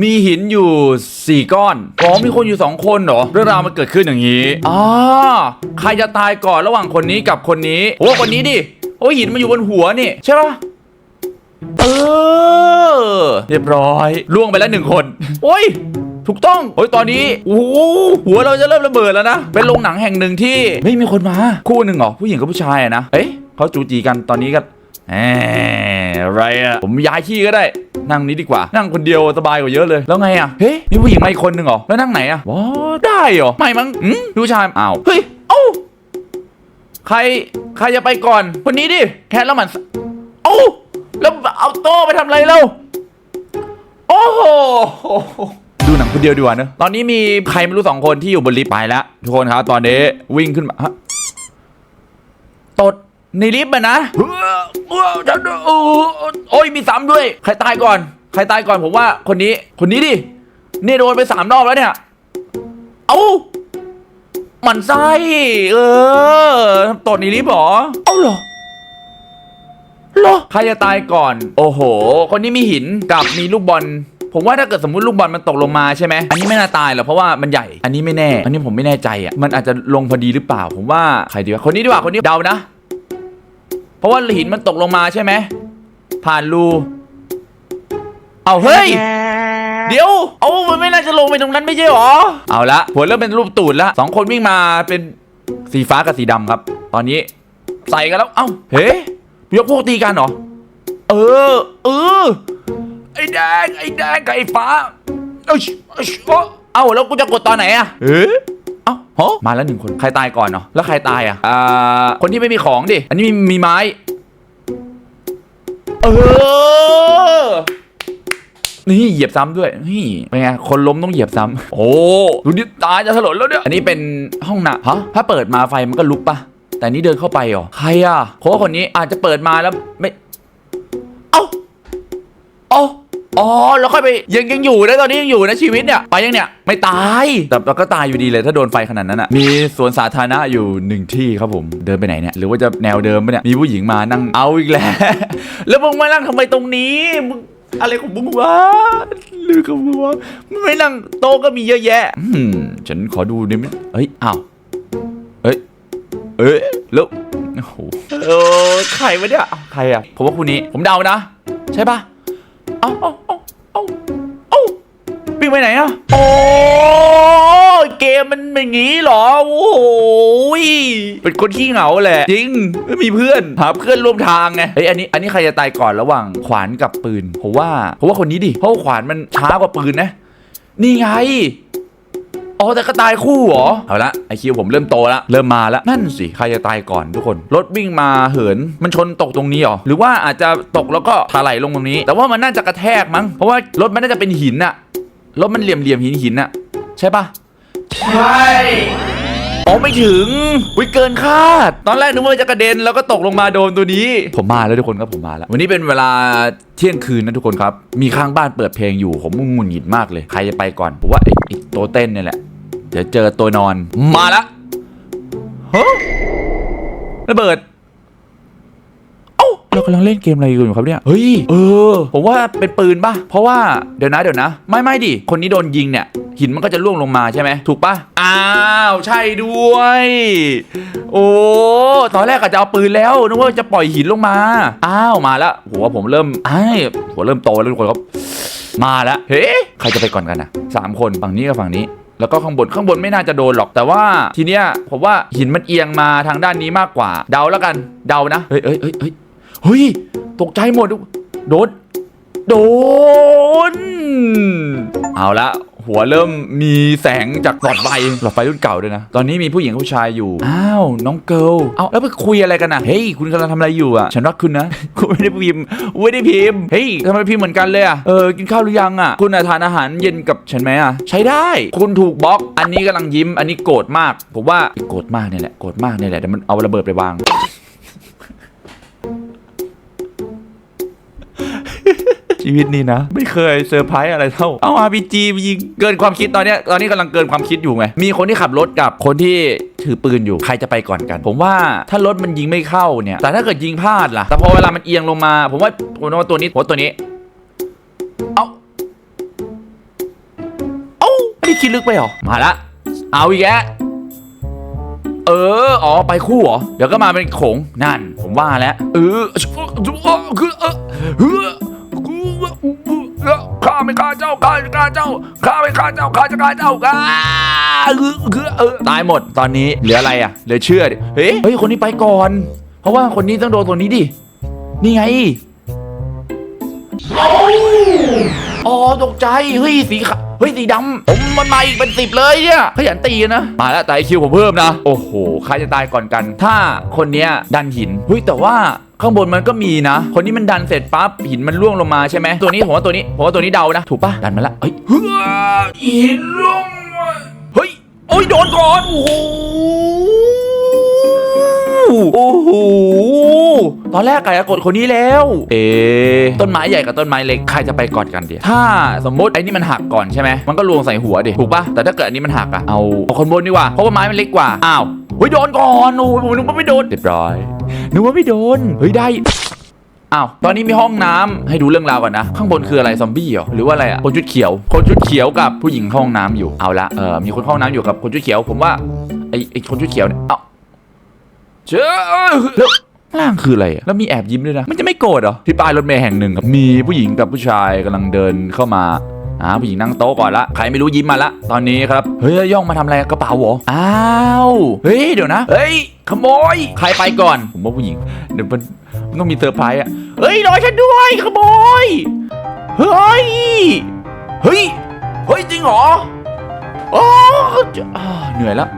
มีหินอยู่ 4 ก้อนอ๋อมีคนอยู่ 2 คนเหรอ เรื่องราวมันเกิดขึ้นอย่างนี้อ๋อใครจะตายก่อนระหว่างคนนี้กับคนนี้ โอ้คนนี้ดิ โอ้ยหินมันอยู่บนหัวนี่ ใช่ปะเออ เรียบร้อย ล่วงไปแล้วหนึ่งคน โอ้ย ถูกต้องโอ้ยตอนนี้โอ้โหหัวเราจะเริ่มระเบิดแล้วนะ เป็นโรงหนังแห่งหนึ่งที่ ไม่มีคนมา คู่หนึ่งเหรอ ผู้หญิงกับผู้ชายอะนะ เอ๊ะเขาจูจีกันตอนนี้ก็แหม อะไรอะผมย้ายที่ก็ได้ นั่งนี้ดีกว่า นั่งคนเดียวสบายกว่าเยอะเลย แล้วไงอะเฮ้ยมีผู้หญิงมาอีกคนหนึ่งเหรอ แล้วนั่งไหนอะว้าได้เหรอ ไม่มั้งอืมผู้ชายอ้าว เฮ้ย เอ้า ใคร ใครจะไปก่อน คนนี้ดิ แค่แล้วมัน เอ้า แล้วเอาโต้ไปทำอะไรเล่าโอ้โหดูหนังคนเดียวดีกว่าเนอะตอนนี้มีใครไม่รู้สองคนที่อยู่บนลิฟต์ไปแล้ว ทุกคนครับ ตอนนี้วิ่งขึ้นมาฮะตด ในลิฟต์อะนะเออเออฉันเออโอ้ยมีซ้ำด้วย ใครตายก่อน ใครตายก่อนผมว่าคนนี้ คนนี้ดินี่โดนไปสามรอบแล้วเนี่ย เอ้ามันไส้เออตดในลิฟต์หรอ เอ้าเหรอเหรอใครจะตายก่อน โอ้โห คนนี้มีหินกับมีลูกบอล ผมว่าถ้าเกิดสมมติลูกบอลมันตกลงมาใช่ไหม อันนี้ไม่น่าตายหรอกเพราะว่ามันใหญ่ อันนี้ไม่แน่ อันนี้ผมไม่แน่ใจอะ มันอาจจะลงพอดีหรือเปล่า ผมว่าใครดีวะ คนนี้ดีกว่า คนนี้เดานะ เพราะว่าหินมันตกลงมาใช่ไหมผ่านรู เอาเฮ้ย เดี๋ยว เอามันไม่น่าจะลงไปตรงนั้นไม่ใช่หรอ เอาละหัวเริ่มเป็นรูปตูดละสองคนวิ่งมาเป็นสีฟ้ากับสีดำครับ ตอนนี้ใส่กันแล้ว เอ้า เฮ้ยกพวกตีกันเหรอ เออ เออ ไอ้แดง ไอ้แดงกับไอ้ฟ้า เอ้ยเอ้ยเอ้าเอ้าแล้วกูจะกดตอนไหนอะเอ๊ะเอ้าฮะมาแล้วหนึ่งคน ใครตายก่อนเนาะแล้วใครตายอะอ่าคนที่ไม่มีของดิ อันนี้มีมีไม้ เออ นี่เหยียบซ้ำด้วยนี่เป็นไง คนล้มต้องเหยียบซ้ำโอ้ดูนี่ตายจะถลนแล้วเนี่ยอันนี้เป็นห้องน้ำฮะ ถ้าเปิดมาไฟมันก็ลุกปะแต่นี่เดินเข้าไปเหรอ ใครอะเพราะว่าคนนี้อาจจะเปิดมาแล้วไม่ อ๋อแล้วค่อยไปยังยังอยู่นะตอนนี้ยังอยู่นะชีวิตเนี่ยไปยังเนี่ยไม่ตายแต่เราก็ตายอยู่ดีเลยถ้าโดนไฟขนาดนั้นอะมีสวนสาธารณะอยู่หนึ่งที่ครับผมเดินไปไหนเนี่ยหรือว่าจะแนวเดิมปะเนี่ยมีผู้หญิงมานั่งเอาอีกแล้ว แล้วมึงมานั่งทำไมตรงนี้มึงอะไรของมึงวะหรือของมึงวะมึงไม่นั่งโต๊ะก็มีเยอะแยะอืมฉันขอดูได้ไหมเฮ้ยอ้าวเฮ้ยเอ้ยแล้วโอ้โหเออใครวะเนี่ยใครอะผมว่าคู่นี้ผมเดานะ ใช่ปะ เอาเอาเอาเอาเอาวิ่งไปไหนอะโอ้เกมมันเป็นอย่างนี้เหรอ โอ้โหยเป็นคนขี้เหงาแหละ จริงไม่มีเพื่อนหาเพื่อนร่วมทางไงเฮ้ยอันนี้อันนี้ใครจะตายก่อนระหว่างขวานกับปืนผมว่าผมว่าคนนี้ดิเพราะขวานมันช้ากว่าปืนนะ นี่ไง อ๋อแต่ก็ตายคู่เหรอ เอาละไอคิวผมเริ่มโตแล้วเริ่มมาแล้วนั่นสิใครจะตายก่อนทุกคน รถวิ่งมาเหินมันชนตกตรงนี้เหรอ หรือว่าอาจจะตกแล้วก็ถลายลงตรงนี้ แต่ว่ามันน่าจะกระแทกมั้ง เพราะว่ารถมันน่าจะเป็นหินอะรถมันเหลี่ยมเหลี่ยมหินหินๆอะใช่ปะใช่อ๋อไม่ถึงวิเกินคาด ตอนแรกนึกว่าจะกระเด็นแล้วก็ตกลงมาโดนตัวนี้ ผมมาแล้วทุกคนครับผมมาแล้ว วันนี้เป็นเวลาเที่ยงคืนนะทุกคนครับ มีข้างบ้านเปิดเพลงอยู่ ผมงุนหงิดมากเลย ใครจะไปก่อนผมว่าไอ้ไอ้ตัวเต้นเนี่ยแหละ เดี๋ยวเจอตัวนอนมาละฮะระเบิดเอ้าเรากำลังเล่นเกมอะไรกันอยู่ครับเนี่ย เฮ้ย เออ ผมว่าเป็นปืนป่ะ เพราะว่าเดี๋ยวนะเดี๋ยวนะ ไม่ไม่ดิ คนนี้โดนยิงเนี่ย หินมันก็จะล่วงลงมาใช่ไหม ถูกป่ะ อ้าว ใช่ด้วย โอ้ ตอนแรกอาจจะเอาปืนแล้ว นึกว่าจะปล่อยหินลงมา อ้าว มาแล้ว หัวผมเริ่มไอ้ายหัวเริ่มโตแล้วทุกคนครับ มาแล้ว เฮ้ ใครจะไปก่อนกันนะสามคน ฝั่งนี้กับฝั่งนี้ แล้วก็ข้างบนข้างบนไม่น่าจะโดนหรอกแต่ว่าทีเนี้ยผมว่าหินมันเอียงมาทางด้านนี้มากกว่า เดาแล้วกันเดานะเฮ้ยเฮ้ยเฮ้ยเฮ้ยเฮ้ยตกใจหมดโดนโดนเอาละ หัวเริ่มมีแสงจากหลอดไฟหลอดไฟรุ่นเก่าด้วยนะ ตอนนี้มีผู้หญิงกับผู้ชายอยู่อ้าวน้องเกิลเอาแล้วไปคุยอะไรกันนะเฮ้ยคุณกำลังทำอะไรอยู่อะฉันรักคุณนะคุณไม่ได้พิมพ์ไม่ได้พิมพ์เฮ้ยทำไมพิมพ์เหมือนกันเลยอะเออกินข้าวหรือยังอะคุณอะทานอาหารเย็นกับฉันไหมอะใช้ได้ คุณถูกบล็อก อันนี้กำลังยิ้ม อันนี้โกรธมาก ผมว่าโกรธมากเนี่ยแหละโกรธมากเนี่ยแหละเดี๋ยวมันเอาระเบิดไปวาง ชีวิตนี้นะ ไม่เคยเซอร์ไพรส์อะไรเท่า เอา RPG ยิงเกินความคิดตอนเนี้ยตอนนี้กำลังเกินความคิดอยู่ไง มีคนที่ขับรถกับคนที่ถือปืนอยู่ใครจะไปก่อนกัน ผมว่าถ้ารถมันยิงไม่เข้าเนี่ย แต่ถ้าเกิดยิงพลาดล่ะแต่พอเวลามันเอียงลงมา ผมว่าผมว่าตัวนี้ผมว่าตัวนี้ เอาคิดลึกไปเหรอมาละเอาอีกแกเออ อ๋อ ไปคู่เหรอ เดี๋ยวก็มาเป็นโขงนั่น ผมว่าแล้ว เออคือเออ ข้าไม่ฆ่าเจ้าข้าจะฆ่าเจ้าข้าไม่ฆ่าเจ้าข้าจะฆ่าเจ้าข้าตายหมดตอนนี้เหลืออะไรอะเหลือเชื่อดิเฮ้ยเฮ้ยคนนี้ไปก่อน เพราะว่าคนนี้ต้องโดนตัวนี้ดินี่ไงอ๋อตกใจเฮ้ยสีขาว เฮ้ยสีดำผมมันมาอีกเป็นสิบเลยเนี่ยขยันตีนะ มาแล้วแต่ไอ้คิวผมเพิ่มนะ โอ้โหใครจะตายก่อนกัน ถ้าคนเนี้ยดันหินเฮ้ยแต่ว่าข้างบนมันก็มีนะ คนนี้มันดันเสร็จปั๊บหินมันร่วงลงมาใช่ไหมตัวนี้ผมว่าตัวนี้ผมว่าตัวนี้เดานะ ถูกปะดันมาละเฮ้ยเฮ้ยหินร่วงมาเฮ้ยโอ้ยโดนก่อนโอ้โห โอ้โหตอนแรกไก่กดคนนี้แล้ว เอ๊ะต้นไม้ใหญ่กับต้นไม้เล็กใครจะไปก่อนกันเดียถ้าสมมติไอ้นี่มันหักก่อนใช่ไหมมันก็ลวงใส่หัวดิถูกปะแต่ถ้าเกิดอันนี้มันหักอะเอาเอาคนบนดีกว่าเพราะว่าไม้มันเล็กกว่าอ้าวเฮ้ยโดนก่อนโอ้โหผมนึกว่าไม่โดนเรียบร้อยนึกว่าไม่โดนเฮ้ยได้อ้าว ตอนนี้มีห้องน้ำให้ดูเรื่องราวก่อนนะ ข้างบนคืออะไรซอมบี้เหรอ หรือว่าอะไรอะคนชุดเขียว คนชุดเขียวกับผู้หญิงเข้าห้องน้ำอยู่ เอาละ เออมีคนเข้าห้องน้ำอยู่กับคนชุดเขียว ผมว่าไอ้ไอ้คนชุดเขียวเนี่ย เอ้า เจ้าแล้วล่างคืออะไรอะแล้วมีแอบยิ้มด้วยนะ มันจะไม่โกรธเหรอ ที่ป้ายรถเมล์แห่งหนึ่งครับ มีผู้หญิงกับผู้ชายกำลังเดินเข้ามาอ่าผู้หญิงนั่งโต๊ะก่อนละ ใครไม่รู้ยิ้มมาละ ตอนนี้ครับ เฮ้ยย่องมาทำอะไรกระเป๋าเหรอ อ้าว เฮ้ยเดี๋ยวนะ เฮ้ยขโมย ใครไปก่อน ผมว่าผู้หญิง เดี๋ยวมันมันต้องมีเซอร์ไพรส์อะเฮ้ยรอฉันด้วยขโมย เฮ้ย เฮ้ย เฮ้ยจริงเหรอ โอ้จะอ่าเหนื่อยแล้ว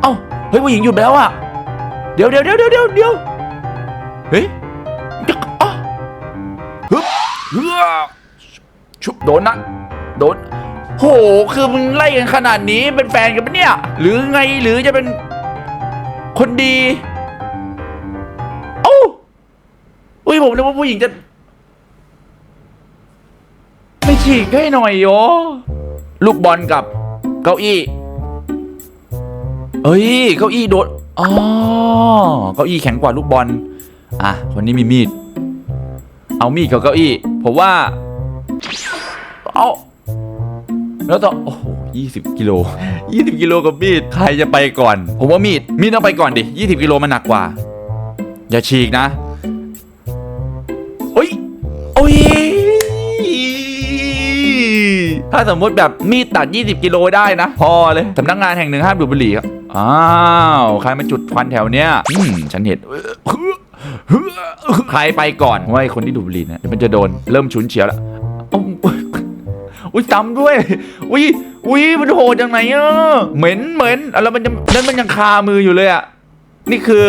เอ้า เฮ้ยผู้หญิงหยุดไปแล้วอะ เดี๋ยวเดี๋ยวเดี๋ยวเดี๋ยวเดี๋ยวเดี๋ยวเฮ้ยอะฮึบเฮือชุบโดนนะโดนโหคือมึงไล่กันขนาดนี้เป็นแฟนกันปะเนี่ย หรือไงหรือจะเป็นคนดีโอ้าอุ้ยผมนึกว่าผู้หญิงจะ ไม่ฉีกให้หน่อยโยลูกบอลกับเก้าอี้เอ้ยเก้าอี้โดน อ๋อเก้าอี้แข็งกว่าลูกบอล อะ คนนี้มีมีด เอามีดกับเก้าอี้ ผมว่า เอาแล้วต่อโอ้โหยี่สิบกิโลยี่สิบกิโลกับมีด ใครจะไปก่อน ผมว่ามีด มีดต้องไปก่อนดิยี่สิบกิโลมันหนักกว่า อย่าฉีกนะโอ้ยโอ้ย ถ้าสมมติแบบมีดตัด 20 กิโลได้นะ พอเลย สำนักงานแห่งหนึ่งห้ามดูดบุหรี่ครับ อ้าวใครมาจุดควันแถวเนี้ยอืมฉันเห็นใครไปก่อนว่าไอคนที่ดูดบุหรี่เนี่ยเดี๋ยวมันจะโดนเริ่มฉุนเฉียวแล้วอุ้ยจำด้วย อุ้ยอุ้ยมันโหดจังไหนอะเหม็นเหม็นอะแล้วมันจะนั่นมันยังคามืออยู่เลยอะนี่คือ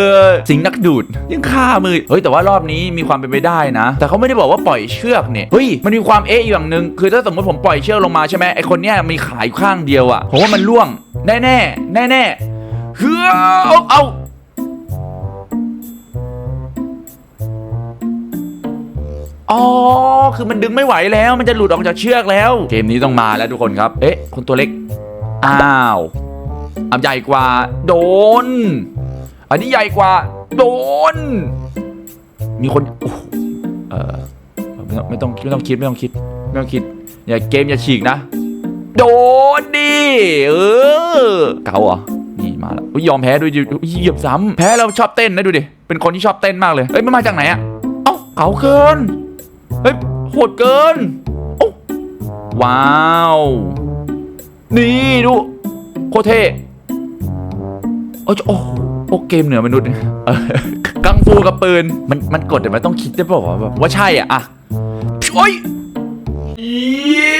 สิงนักดูดยังฆ่ามือเฮ้ยแต่ว่ารอบนี้มีความเป็นไปได้นะ แต่เขาไม่ได้บอกว่าปล่อยเชือกเนี่ยเฮ้ยมันมีความเอ๊ะอยู่อย่างหนึ่งคือถ้าสมมติผมปล่อยเชือกลงมาใช่ไหมไอคนเนี้ยมีขายข้างเดียวอะผมว่ามันล่วงแน่แน่แน่แน่ เฮ้ยเอาเอาอ๋อ คือมันดึงไม่ไหวแล้ว มันจะหลุดออกจากเชือกแล้ว เกมนี้ต้องมาแล้วทุกคนครับ เอ๊ะ คนตัวเล็ก อ้าวอันใหญ่กว่า โดน อันนี้ใหญ่กว่า โดน มีคนโอ้เออไม่อไม่ต้องไม่ต้องคิดไม่ต้องคิดไม่ต้องคิด อย่าเกมอย่าฉีกนะ โดนดิ เออ เก่าเหรอ มาแล้วยอมแพ้ด้วยเหยียบซ้ำแพ้เราชอบเต้นนะดูดิ เป็นคนที่ชอบเต้นมากเลยเอ้ยมันมาจากไหนอะเอ้าเก๋าเกินเฮ้ยโหดเกินโอ้ว้าว นี่ดูโคเทโอ้โอ้โอ้เกมเหนือมนุษย์กังฟูกับปืน มันมันกดแต่มันต้องคิดได้เปล่าวแบบว่าใช่อะอะโอ้ยยิ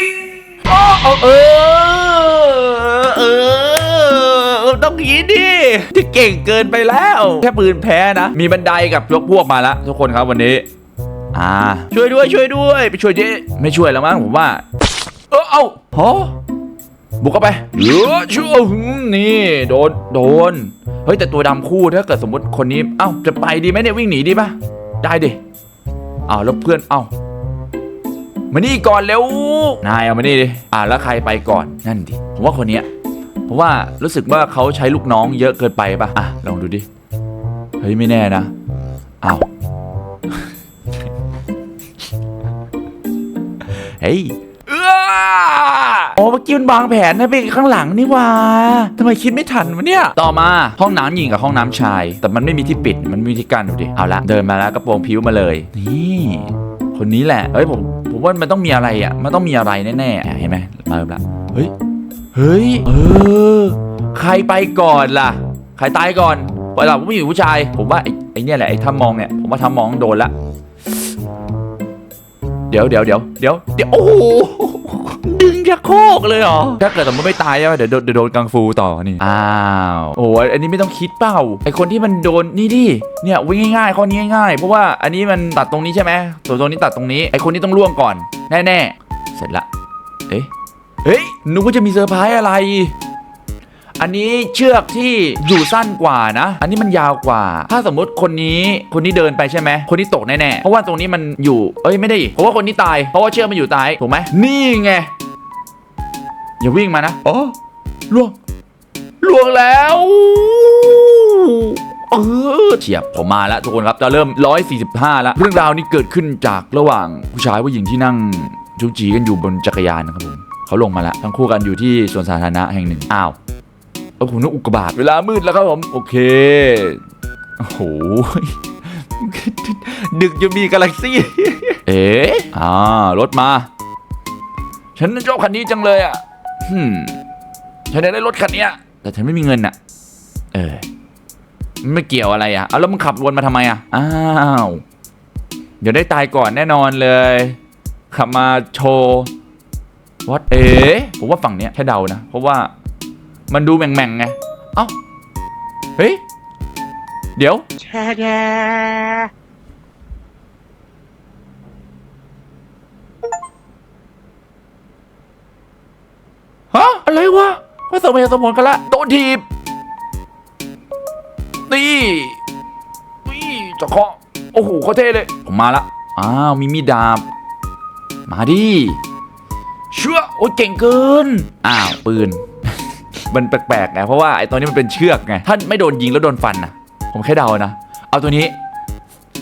งอ้อเออเออ ดดิที่เก่งเกินไปแล้ว แค่ปืนแพ้นะ มีบันไดกับยกพวกมาแล้วทุกคนครับวันนี้ อ่า ช่วยด้วยช่วยด้วย ไปช่วยเจ๊ไม่ช่วยแล้วมั้งผมว่า เออเอาฮะบุกเข้าไปเยอะชั่วนี่โดนโดน เฮ้ยแต่ตัวดำคู่ถ้าเกิดสมมติคนนี้ เอ้าจะไปดีไหมเนี่ยวิ่งหนีดีปะได้ดิอ้าวแล้วเพื่อนเอ้ามานี่ก่อนเร็วนายเอามานี่ดิอ่าแล้วใครไปก่อนนั่นดิผมว่าคนเนี้ย ราะว่ารู้สึกว่าเขาใช้ลูกน้องเยอะเกินไปปะอะลองดูดิ เฮ้ยไม่แน่นะอ้าวเฮ้ยเอ้อโอ้อ๋อเมื่อกี้มันวางแผนให้ไปข้างหลังนี่ว่าทำไมคิดไม่ทันวะเนี่ย ต่อมาห้องน้ำหญิงกับห้องน้ำชาย แต่มันไม่มีที่ปิด มันมีที่กั้นดูดิ เอาละเดินมาแล้วกระโปรงผิวมาเลย นี่ คนนี้แหละ เฮ้ยผม ผมว่ามันต้องมีอะไรอะ มันต้องมีอะไรแน่ๆ เห็นไหมมาเริ่มละ เฮ้ย เฮ้ย เออ ใครไปก่อนล่ะ ใครตายก่อนเวลาผมผู้หญิงผู้ชาย ผมว่าไอ้ไอ้เนี่ยแหละไอ้ทำมองเนี่ย ผมว่าทำมองโดนละ เดี๋ยวเดี๋ยวเดี๋ยวเดี๋ยวเดี๋ยวโอ้โหดึงชักโครกเลยเหรอ ถ้าเกิดสมมติไม่ตายใช่ไหมเดี๋ยวโดนเดี๋ยวโดนกังฟูต่อนี่ อ้าว โอ้ยอันนี้ไม่ต้องคิดเปล่า ไอคนที่มันโดนนี่ดิ เนี่ยวิ่งง่ายๆข้อนี้ง่ายๆ เพราะว่าอันนี้มันตัดตรงนี้ใช่ไหมส่วนตรงนี้ตัดตรงนี้ ไอคนนี้ต้องล่วงก่อน แน่ๆ เสร็จละ เอ๊ะ เฮ้ยนึกว่าจะมีเซอร์ไพรส์อะไร อันนี้เชือกที่อยู่สั้นกว่านะ อันนี้มันยาวกว่า ถ้าสมมติคนนี้คนนี้เดินไปใช่ไหม คนนี้ตกแน่ๆ เพราะว่าตรงนี้มันอยู่ เอ้ยไม่ได้ เพราะว่าคนนี้ตาย เพราะว่าเชือกมันอยู่ตาย ถูกไหม นี่ไง อย่าวิ่งมานะ อ๋อล่วงล่วงแล้วเออเฉียบผมมาแล้วทุกคนครับจะเริ่ม 145 แล้ว เรื่องราวนี้เกิดขึ้นจากระหว่างผู้ชายผู้หญิงที่นั่งจูจีกันอยู่บนจักรยานนะครับผม เขาลงมาแล้วทั้งคู่กันอยู่ที่สวนสาธารณะแห่งหนึ่งอ้าวเออผมนึกอุกกาบาตเวลามืดแล้วครับผมโอเคโอ้โหดึกจะมีกาแล็กซี่ เอ๋อ่ารถมา ฉันชอบคันนี้จังเลยอะฮึฉันได้รถคันนี้แต่ฉันไม่มีเงินอะ เออ ไม่เกี่ยวอะไรอะ เอาแล้วมึงขับวนมาทำไมอะ อ้าว เดี๋ยวได้ตายก่อนแน่นอนเลย ขับมาโชว์ วัดเอ๋ผมว่าฝั่งเนี้ยแค่เดานะ เพราะว่ามันดูแหม่งๆไง เอ้า เฮ้ย เดี๋ยวฮะ อะไรวะว่าสมเหตุสมผลกันละ โดนทีบนี่นี่จะเคาะโอ้โหเขาเท่เลย ผมมาละ อ้าว มีมีดดาบ มาดิ เชื่อโอ้ยเก่งเกิน อ้าวปืน มันแปลกๆไงเพราะว่าไอ้ตัวนี้มันเป็นเชือกไงถ้าไม่โดนยิงแล้วโดนฟันนะผมแค่เดานะ เอาตัวนี้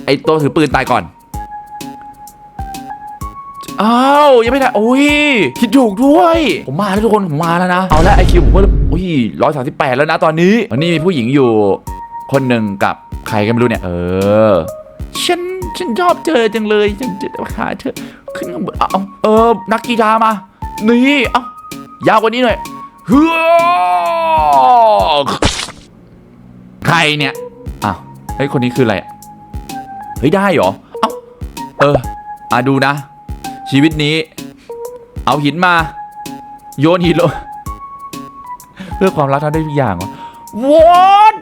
ไอ้ตัวถือปืนตายก่อนอ้าวยังไม่ได้โอ้ยคิดถูกด้วย ผมมาแล้วทุกคนผมมาแล้วนะเอาละไอคิวผมก็อุ้ยร้อยสามสิบแปดแล้วนะตอนนี้ตอนนี้มีผู้หญิงอยู่ คนหนึ่งกับใครกันไม่รู้เนี่ย เออ ฉันฉันชอบเธอจังเลยฉันจะหาเธอขึ้นข้างบนเอาเอาเอนักกีฬามา นี่เอายาวกว่านี้หน่อยเฮือใครเนี่ยอ้าวเฮ้ยคนนี้คืออะไรเฮ้ยได้เหรอเอ้าเอออะดูนะ ชีวิตนี้ เอาหินมา โยนหินลงเพื่อความรักทำได้ทุกอย่างวะวอน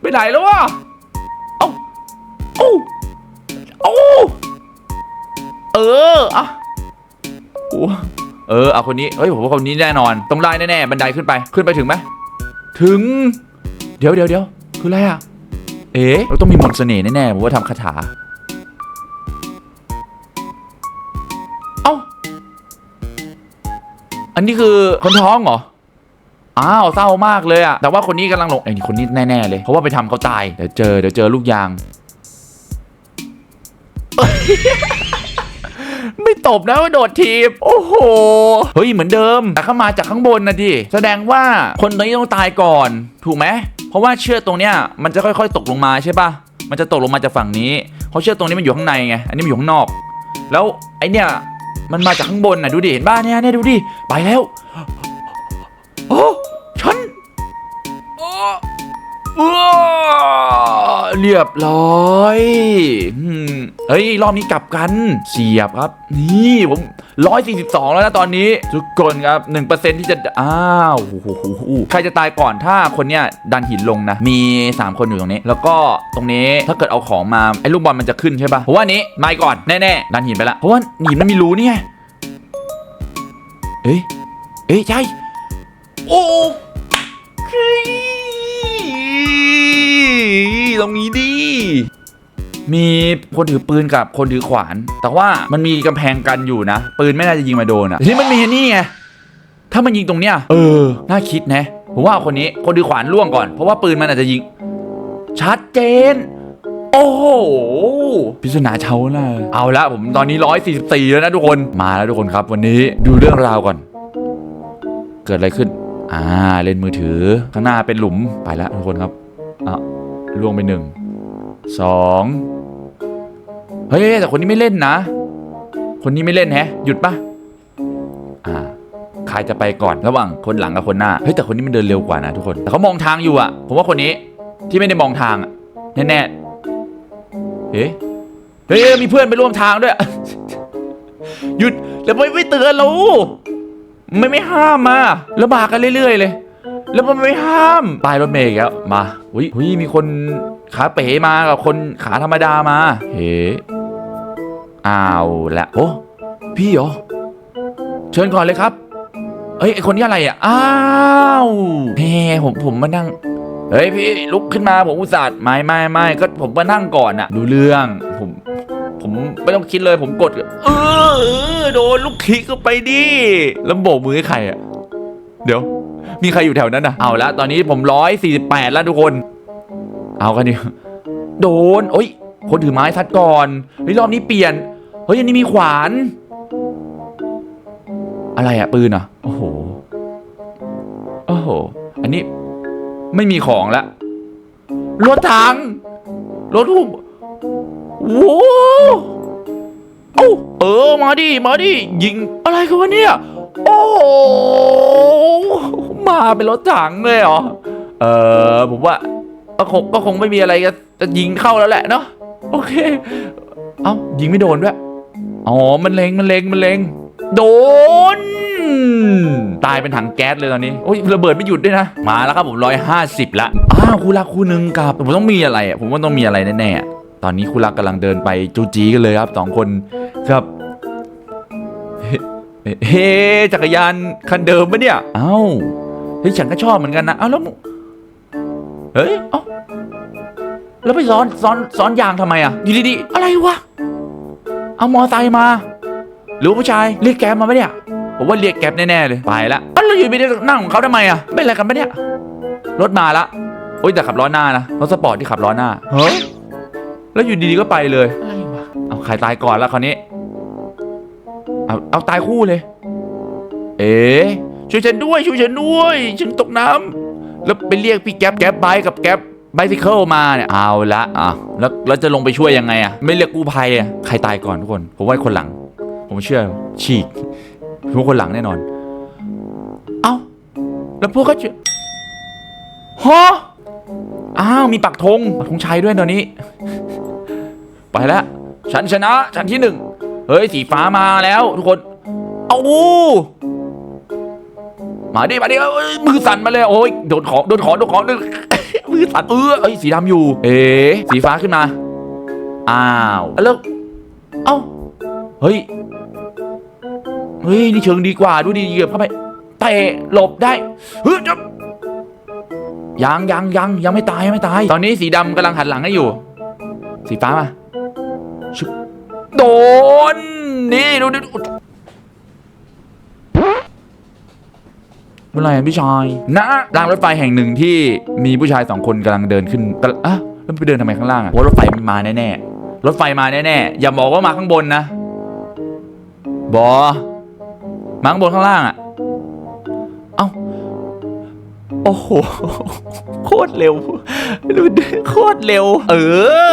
ไปไหนแล้ววะ อออะโอ้เออเอาคนนี้เฮ้ยผมว่าคนนี้แน่นอน ต้องได้แน่ๆบันไดขึ้นไปขึ้นไปถึงไหมถึง เดี๋ยวเดี๋ยวเดี๋ยวคืออะไรอะเอ๊ะเราต้องมีมนต์เสน่ห์แน่ๆผมว่าทำคาถาเอ้าอันนี้คือคนท้องเหรออ้าวเศร้ามากเลยอะแต่ว่าคนนี้กำลังลงไอ้นี่คนนี้แน่ๆเลยเพราะว่าไปทำเขาตายเดี๋ยวเจอเดี๋ยวเจอลูกยาง ไม่ตบนะว่าโดดทีบโอ้โหเฮ้ยเหมือนเดิม แต่เข้ามาจากข้างบนนะดิแสดงว่าคนตรงนี้ต้องตายก่อน ถูกไหมเพราะว่าเชือกตรงเนี้ยมันจะค่อยๆ ตกลงมาใช่ปะมันจะตกลงมาจากฝั่งนี้เพราะเชือกตรงนี้มันอยู่ข้างในไงอันนี้มันอยู่ข้างนอก แล้วไอเนี่ยมันมาจากข้างบนนะดูดิเห็นบ้านเนี่ยเนี่ยดูดิไปแล้วโอ้ เรียบร้อยเฮ้ย รอบนี้กลับกัน เสียบครับ นี่ผมร้อยสี่สิบสองแล้วนะตอนนี้ ทุกคนครับหนึ่งเปอร์เซ็นที่จะ อ้าวใครจะตายก่อนถ้าคนเนี้ยดันหินลงนะ มี 3 คนอยู่ตรงนี้ แล้วก็ตรงนี้ถ้าเกิดเอาของมา ไอ้ลูกบอลมันจะขึ้นใช่ปะเพราะว่านี้มาก่อนแน่ๆ ดันหินไปละเพราะว่าหินมันมีรูนี่ไงเอ้ยเอ้ยใช่โอ้เฮ้ย ตรงนี้ดิมีคนถือปืนกับคนถือขวาน แต่ว่ามันมีกำแพงกันอยู่นะ ปืนไม่น่าจะยิงมาโดนอะทีนี้มันมีนี่ไงถ้ามันยิงตรงเนี้ยเออ น่าคิดนะผมว่าคนนี้คนถือขวานล่วงก่อน เพราะว่าปืนมันอาจจะยิง ชัดเจน โอ้โหพิศนาเชาล่ะเอาละผมตอนนี้144แล้วนะทุกคนมาแล้วทุกคนครับ วันนี้ดูเรื่องราวก่อน เกิดอะไรขึ้น อ่าเล่นมือถือข้างหน้าเป็นหลุมไปแล้วทุกคนครับอะ ล่วงไปหนึ่งสองเฮ้ยแต่คนนี้ไม่เล่นนะ คนนี้ไม่เล่นแฮะ หยุดปะอ่าใครจะไปก่อนระหว่างคนหลังกับคนหน้าเฮ้ยแต่คนนี้มันเดินเร็วกว่านะทุกคนแต่เขามองทางอยู่อะผมว่าคนนี้ที่ไม่ได้มองทางอะแน่เฮ้ยเฮ้ยมีเพื่อนไปร่วมทางด้วย หยุดแล้วไม่ไม่เตือนเราไม่ไม่ห้ามมาแล้วมากันเรื่อยๆเลย แล้วมันไม่ห้ามป้ายรถเมล์อีกแล้วมาอุ้ยอุ้ยมีคนขาเป๋มากับคนขาธรรมดามาเฮ้อ้าวละโอ้พี่เหรอเชิญก่อนเลยครับเอ้ยไอคนนี้อะไรอะอ้าวเฮ้ผมผมมานั่งเฮ้ยพี่ลุกขึ้นมาผมอุตส่าห์ไม่ไม่ไม่ก็ผมมานั่งก่อนอะดูเรื่องผมผมไม่ต้องคิดเลยผมกด เออเออโดนลูกคิกก็ไปดิแล้วโบกมือให้ใครอะเดี๋ยว มีใครอยู่แถวนั้นนะเอาละตอนนี้ผมร้อยสี่สิบแปดแล้วทุกคน เอากันดิโดนโอ้ยคนถือไม้ซัดก่อนเฮ้ยรอบนี้เปลี่ยนเฮ้ยอันนี้มีขวาน อะไรอะปืนอะโอ้โหโอ้โหอันนี้ไม่มีของละรถถังรถทุบโว้เอ้าเออมาดิมาดิยิงอะไรกันวะเนี่ย โอ้มาเป็นรถถังเลยเหรอ เออผมว่าก็คงก็คงไม่มีอะไรจะจะยิงเข้าแล้วแหละเนาะโอเค เอ้ายิงไม่โดนด้วยอ๋อมันเล็งมันเล็งมันเล็งโดน ตายเป็นถังแก๊สเลยตอนนี้โอ้ยระเบิดไม่หยุดด้วยนะ มาแล้วครับผมร้อยห้าสิบละอ้าวคู่รักคู่หนึ่งกับผมต้องมีอะไรอะผมว่าต้องมีอะไรแน่ๆตอนนี้คู่รักำลังเดินไปจูจีกันเลยครับสองคนครับ เฮ้จักรยานคันเดิมปะเนี่ย เอ้าเฮ้ยฉันก็ชอบเหมือนกันนะ เอ้าแล้วมึงเฮ้ยเอ้าแล้วไปซ้อนซ้อนซ้อนยางทำไมอะอยู่ดีๆอะไรวะเอามอไซค์มา หรือว่าผู้ชายเรียกแก๊บมาปะเนี่ยผมว่าเรียกแก๊บแน่ๆเลยไปละเอ้าแล้วอยู่ไม่ได้นั่งของเขาทำไมอะเป็นอะไรกันปะเนี่ยรถมาละโอ้ยแต่ขับล้อหน้านะรถสปอร์ตที่ขับล้อหน้าเฮ้ยแล้วอยู่ดีๆก็ไปเลยอะไรวะเอาใครตายก่อนแล้วคราวนี้ เอาเอาตายคู่เลย เอ๋ช่วยฉันด้วยช่วยฉันด้วย ฉันตกน้ำแล้วไปเรียกพี่แก๊ปแก๊ปไบค์กับแก๊ปไบซิเคิลมาเนี่ยเอาละอะแล้วแล้วจะลงไปช่วยยังไงอะไม่เรียกกู้ภัยอะใครตายก่อนทุกคน ผมว่าคนหลัง ผมเชื่อฉีกผมว่าคนหลังแน่นอน เอ้าแล้วพวกก็จะฮะอ้าวมีปักธงปักธงชัยด้วยตอนนี้ ไปแล้วฉันชนะฉันที่หนึ่ง เฮ้ยสีฟ้ามาแล้วทุกคน เอามาดิมาดิเอ้ยมือสั่นมาเลยโอ้ยโดนของโดนของโดนของโดนมือสั่นเออเอ้ยสีดำอยู่ เอ๋สีฟ้าขึ้นมา อ้าวแล้วเอ้าเฮ้ยเฮ้ยนี่เชิงดีกว่าดูดิเหยียบเข้าไปเตะหลบได้เฮ้ยจะยังยังยังยังไม่ตายยังไม่ตาย ตอนนี้สีดำกำลังหันหลังให้อยู่ สีฟ้ามา โดน นี่ดูดิเป็นไรพี่ชายณรางรถไฟแห่งหนึ่งที่มีผู้ชายสองคนกำลังเดินขึ้นกำลังอะแล้วมันไปเดินทำไมข้างล่างอะว่ารถไฟมันมาแน่ๆรถไฟมาแน่ๆอย่าบอกว่ามาข้างบนนะบอมาข้างบนข้างล่างอะเอ้าโอ้โห โคตรเร็ว โคตรเร็ว เอ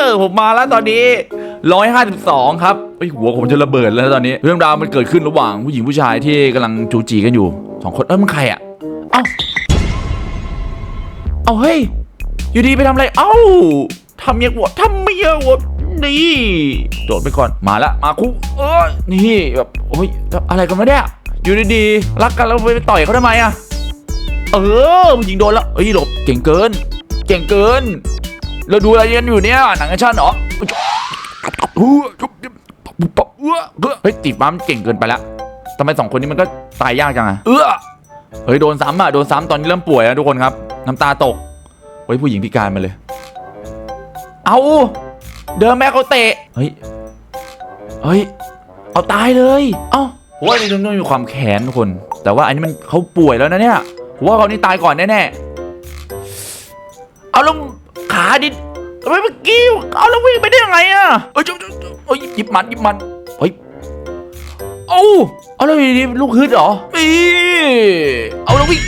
อ ผมมาแล้วตอนนี้ ร้อยห้าสิบสองครับไอหัวผมจะระเบิดแล้วตอนนี้ เรื่องราวมันเกิดขึ้นระหว่างผู้หญิงผู้ชายที่กำลังจูจีกันอยู่สองคนเอ้ยมันใครอะเอ้าเอาเฮ้ยอยู่ดีไปทำอะไรเอ้าทำเมียกวทำเมียกวนี่โดดไปก่อนมาละมาคุเอ้ยนี่แบบโอ้ยอะไรกันวะเนี่ยอยู่ดีๆรักกันแล้วไปต่อยเขาทำไมอะเออมันยิงโดนแล้วเอ้ยหลบเก่งเกิน เก่งเกิน เราดูอะไรกันอยู่เนี่ยหนังแอคชั่นเหรอ เฮ้ยติดปั๊มเก่งเกินไปละทำไมสองคนนี้มันก็ตายยากจังอะเออเฮ้ยโดนซ้ำอะโดนซ้ำตอนนี้เริ่มป่วยแล้วทุกคนครับน้ำตาตกเฮ้ยผู้หญิงพิการมาเลย เอาเดินแม่เขาเตะเฮ้ยเฮ้ยเอาตายเลยเอ้าผมว่านี่ต้องมีความแค้นทุกคน แต่ว่าอันนี้มันเขาป่วยแล้วนะเนี่ยผมว่าเขานี่ตายก่อนแน่ๆเอาล้วขาดิ ทำไมเมื่อกี้เอาแล้ววิ่งไปได้ยังไงอะเอ้ยจุ๊บจุ๊บจุ๊บเอ้ยหยิบมันหยิบมันเฮ้ยเอาเอาแล้วอยู่ดีๆลูกฮึดเหรออีเอาแล้ววิ่ง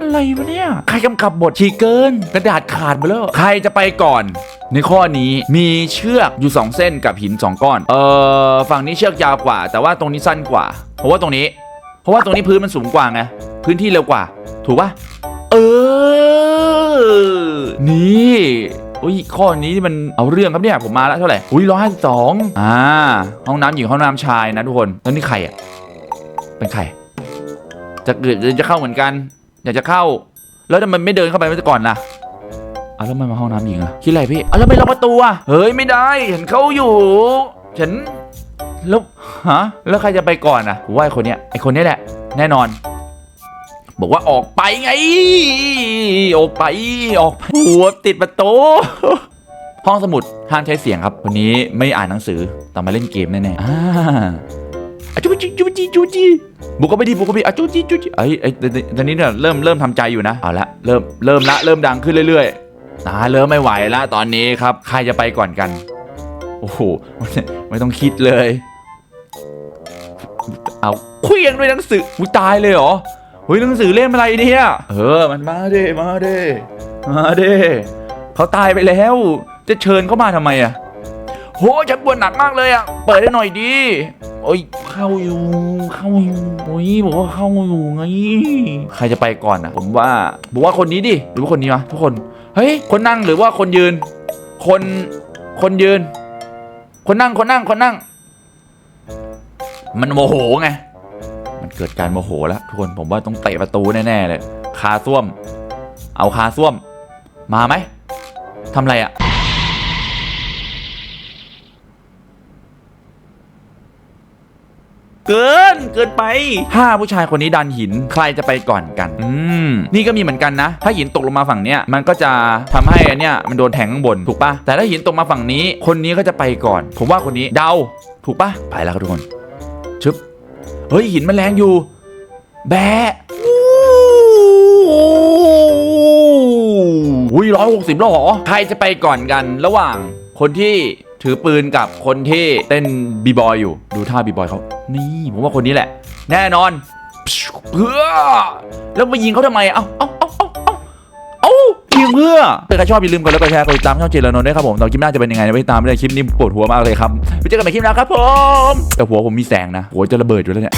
อะไรวะเนี่ย ใครกำกับบทฉีกเกิน กระดาษขาดไปแล้ว ใครจะไปก่อน ในข้อนี้มีเชือกอยู่ 2 เส้นกับหิน 2 ก้อน เออฝั่งนี้เชือกยาวกว่า แต่ว่าตรงนี้สั้นกว่า เพราะว่าตรงนี้ เพราะว่าตรงนี้พื้นมันสูงกว่าไงพื้นที่เร็วกว่า ถูกปะเออ นี่อุ้ยข้อนี้มันเอาเรื่องครับเนี่ยผมมาแล้วเท่าไหร่อุ้ยร้อยห้าสิบสองอ่าห้องน้ำหญิงห้องน้ำชายนะทุกคนแล้วนี่ใครอะเป็นใคร จะเกิดจะเข้าเหมือนกัน อยากจะเข้า แล้วทำไมไม่เดินเข้าไปเมื่อก่อนล่ะ เอาแล้วทำไมันมาห้องน้ำหญิงอะคิดอะไรพี่เอาแล้วไม่ล็อกประตูอะเฮ้ยไม่ได้เห็นเขาอยู่ ฉันแล้วฮะแล้วใครจะไปก่อนอะผมว่าไอคนเนี้ยไอคนเนี้ยแหละ แน่นอน บอกว่าออกไปไง ออกไปออกไปหัวติดประตูห้องสมุดห้ามใช้เสียงครับ วันนี้ไม่อ่านหนังสือแต่มาเล่นเกมแน่ๆอ่าอะจูจีจูจีจูจีบุกเข้าไปดิบุกเข้าไปอะจูจีจูจีไอ้ไอ้ตอนตอนนี้เนี่ยเริ่มเริ่มทำใจอยู่นะเอาละเริ่มเริ่มละเริ่มดังขึ้นเรื่อย ๆอ่าเริ่มไม่ไหวละตอนนี้ครับใครจะไปก่อนกัน โอ้โหไม่ต้องคิดเลย เอาเคลี้ยงด้วยหนังสืออุยตายเลยเหรอเฮ้ยหนังสือเล่มอะไรเนี่ยเออมันมาเด้มาเด้มาเด้เขาตายไปแล้ว จะเชิญเขามาทำไมอะโหฉันปวดหนักมากเลยอะเปิดให้หน่อยดีโอ้ยเข้าอยู่ เข้าอยู่โอ้ยบอกว่าเข้าอยู่ไงใครจะไปก่อนอะผมว่าผมว่าคนนี้ดิหรือว่าคนนี้วะทุกคน เฮ้ย คนนั่งหรือว่าคนยืน คน คนยืน คนนั่ง คนนั่ง คนนั่ง มันโมโหไง มันเกิดการโมโหแล้วทุกคน ผมว่าต้องเตะประตูแน่ๆเลย คาส้วม เอาคาส้วม มาไหมทำไรอะ่ะ เกินเกินไปถ้าผู้ชายคนนี้ดันหินใครจะไปก่อนกัน อืมนี่ก็มีเหมือนกันนะ ถ้าหินตกลงมาฝั่งเนี้ยมันก็จะทำให้อันเนี้ยมันโดนแทงข้างบนถูกปะแต่ถ้าหินตกมาฝั่งนี้ คนนี้ก็จะไปก่อน ผมว่าคนนี้เดาถูกปะไปแล้วครับทุกคนชึบเฮ้ยหินมันแรงอยู่ แบะอุ้ยร้อยหกสิบแล้วเหรอใครจะไปก่อนกันระหว่างคนที่ ถือปืนกับคนที่เต้นบีบอยอยู่ ดูท่าบีบอยเขานี่ผมว่าคนนี้แหละ แน่นอนเพื่อแล้วมายิงเขาทำไมเอ้าเอ้าเอ้าเอ้าเอ้าเอ้ายิงเพื่อเป็นใครชอบอย่าลืมกดไลค์กดแชร์กดติดตามช่องเจริญนนท์ด้วยครับผมตอนคลิปหน้าจะเป็นยังไงไปติดตามไม่ได้คลิปนี้ปวดหัวมากเลยครับไปเจอกันใหม่คลิปหน้าครับผมแต่หัวผมมีแสงนะหัวจะระเบิดอยู่แล้วเนี่ย